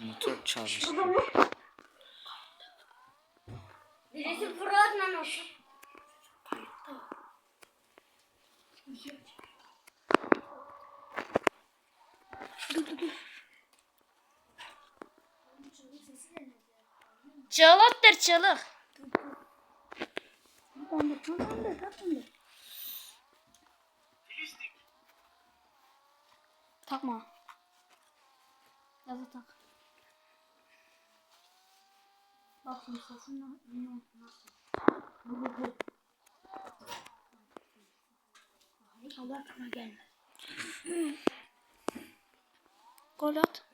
Motor çalıştı. Birisi Fırat'la olsun. Çalıktır çalık. Takma. Ya da tak. Bak şimdi sesini nasıl? Allah aklıma gelmedi. Gol at.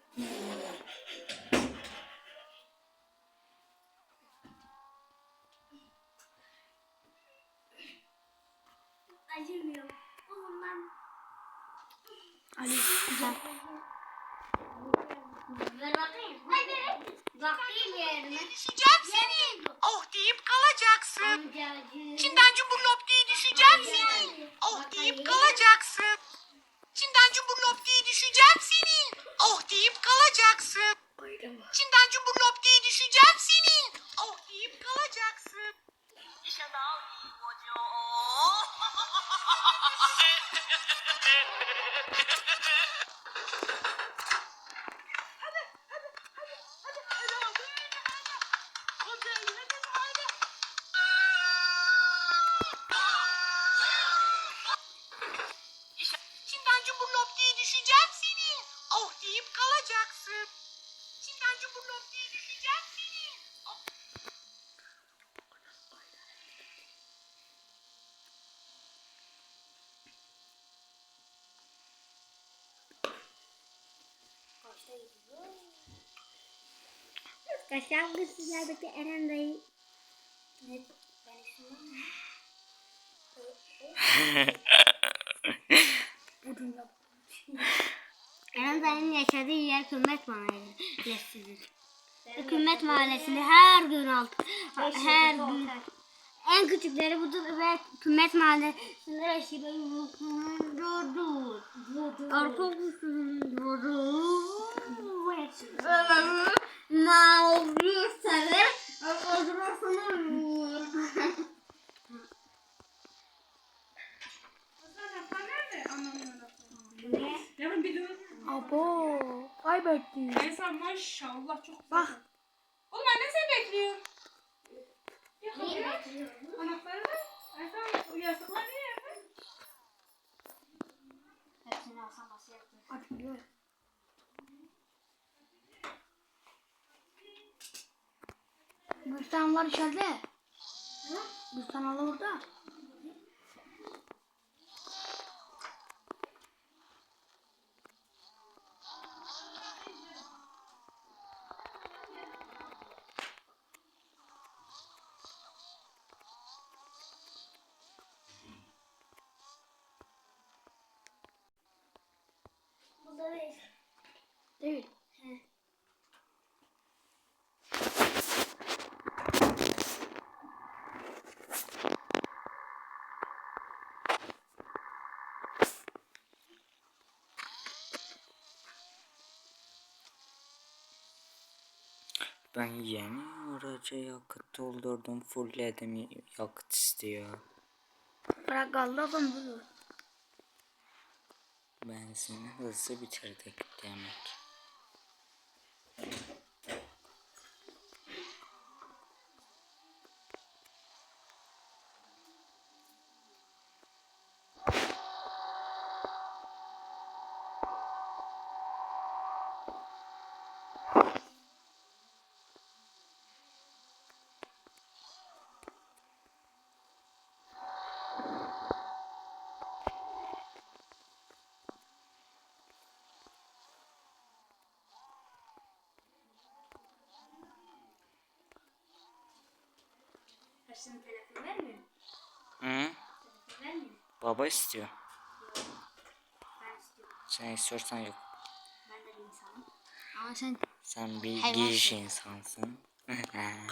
Acımıyor. O zaman Ali. Güzel. Ver bakayım. Hadi. Bakayım yerine. Düşeceğim Oh deyip kalacaksın. Çinden cumburlop diye düşeceğim senin. Oh. Arkadaşlar bugün sizlerle Eren dayı ne? Ben isimim Eren dayının yaşadığı yer Kümmet Mahallesi'dir. Kümmet Mahallesi'nde her gün alt, her gün en küçükleri budur ve Kümmet Mahallesi'nde yaşıyor. Dur dur. Arkadaşım Abo. Kaybetti. Aysan maşallah çok güzel. Bak. Oğlum anne seni bekliyor. Ya kapıya. Anahtarı ver. Aysan o yastıklar niye yapın? Hepsini alsam nasıl yaptın? Bülten var içeride. Bülten al orada. Ben yeni araca yakıt doldurdum. Fullledim yakıt istiyor. Bırak adam bunu. Benzini hızlı bitirdik demek. Kaçtığın telefon vermiyor. Hı? Telefon vermiyor. Baba istiyor. Ben istiyorum. Sen istiyorsan yok. Ben de bir insanım. Ama sen Sen bir giriş insansın. sen